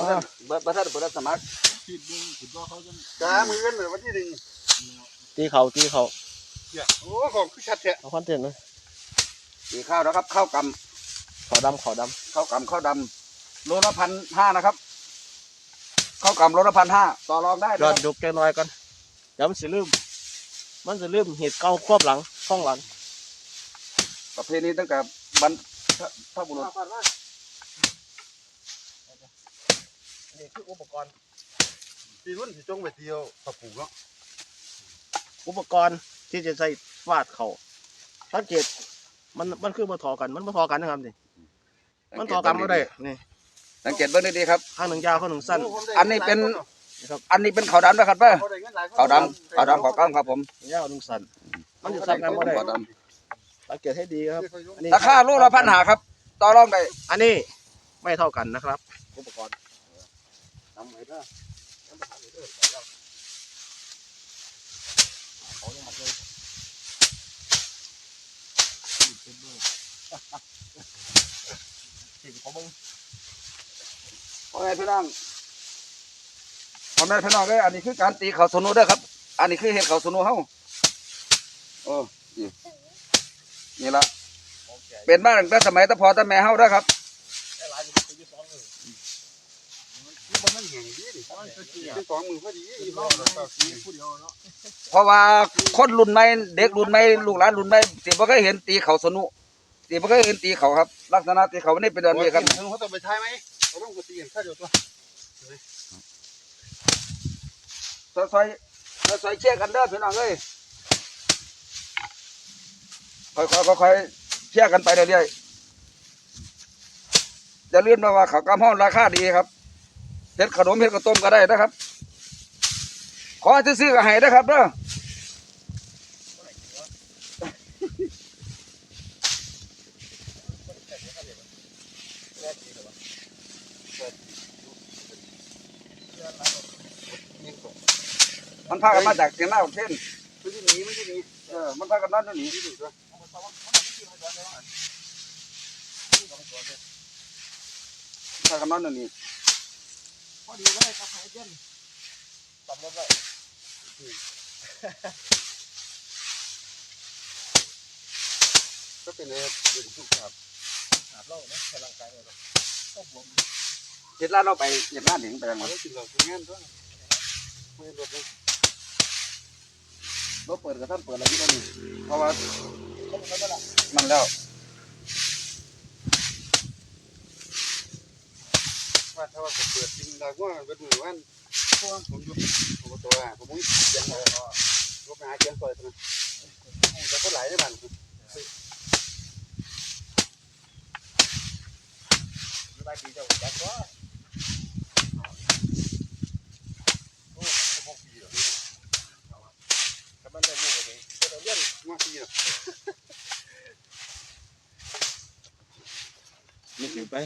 อ๋อเบิดบัตรเบิดสมัครคิดดูคิดว่าเขาจะจ้ามือกันเลยวันที่หนึ่งตีเขาตีเขาเนี่ยโอ้ของคือชัดแท้เอาคอนเทนต์เลยสีข้าวนะครับข้าวกขาวดำขาวดำข้าวกำข้าวดำโลละพันห้านะครับข้าวกำโลละพันห้าต่อรองได้ำนะยอดครับยกแกน้อยก่อนเดี๋ยวมันสิลืม มันจะลืมเหตุเก่าควบหลังข้องหลังประเพณีตั้งแต่บรรพบุรุษ นี่คืออุปกรณ์ปีรุ่นที่จงไปเที่ยวปะปูเนาะอุปกรณ์ที่จะใส่ฟาดเขาสังเกตมันมันคือมาทอกัน มันมาทอกันนะครับนี่มันทอกันไม่ได้นี่สังเกตเบื้องดีๆครับข้างหนึ่งยาวข้างหนึ่งสั้น อันนี้เป็นอันนี้เป็นขาวดำนะครับเป้อขาวดำขาวดำขาวกล้ามครับผมยาวหนึ่งสั้นมันจะสั้นกันไม่ได้ขาวดสังเกตให้ดีครับอันนี้ำราคาโลละพันหาครับ ต่อรองได้อันนี้ไม่เท่ากันนะครับ อุปกรณ์ ทำไว้เด้อพ่อแม่พี่น้องพ่อแม่พี่น้องเอ้อันนี้คือการตีเขาสนุเด้อครับ อันนี้คือเห็ดเขาสนุเฮาโอ้นี่นี่ละเป็นบ้านตั้งแต่สมัยตะพอตะแม่เฮาเด้อครับ มันแห่งดีดิเป็นสองมือพอดีอีกรอบแล้วก็สีผู้เดียวเนาะเพราะว่าคนรุ่นใหม่เด็กรุ่นใหม่ลูกหลานรุ่นใหม่สิบ่เคยเห็นตีเขาสนุสิบ่เคยเห็นตีเขาครับ ลักษณะตีเขานี่เป็นแบบนี้ครับเขาต้องไปท้ายไหมเขาต้องไปตีกันข้าเดียวตัวซอยซอยเชี่ยกันเด้อพี่น้องเอ้ยค่อยๆค่อยๆเชี่ยกันไปเรื่อยๆจะเลื่อนมาว่าเขากำห้องราคาดีครับ เฮ็ดขนมเฮ็ดข้าวต้มก็ได้นะครับ ขอให้ซื้อๆก็ให้นะครับเด้อมันพากันมาจากเชียงรายเช่นมันจะหนีมันจะหนีเออมันพากันนั่นนี่ที่ดูตัวพากันนั่นนี่พ อดีเลยครับไฮเจนตำรถไว้ก็เป็นเลยเป็นทุกข์ครับหาบเล่านะพลังกายเลยต้องบวมเฮ็ดร้านเราไปเฮ็ดร้านถึงไปทางไหนเรากินเรางานด้วยไม่รถเลยเราเปิดกับท่านเปิดอะไรที่นั่นนี่เพราะว่าต้องใช้เวลามันแล้ว ว่าถ้าว่าเปิดกินดาวว่าเป็นมือวันพวกผมอยู่ผมตัวผมมุ้ยเสียงเลยลูกหาเสียงซอยนะแต่ก็หลายได้บ้างสบายดีเจ้าจักว่าโอ้หกปีแล้วกำลังได้ลูกเลยก็เรียนมาปีละนี่ถือไป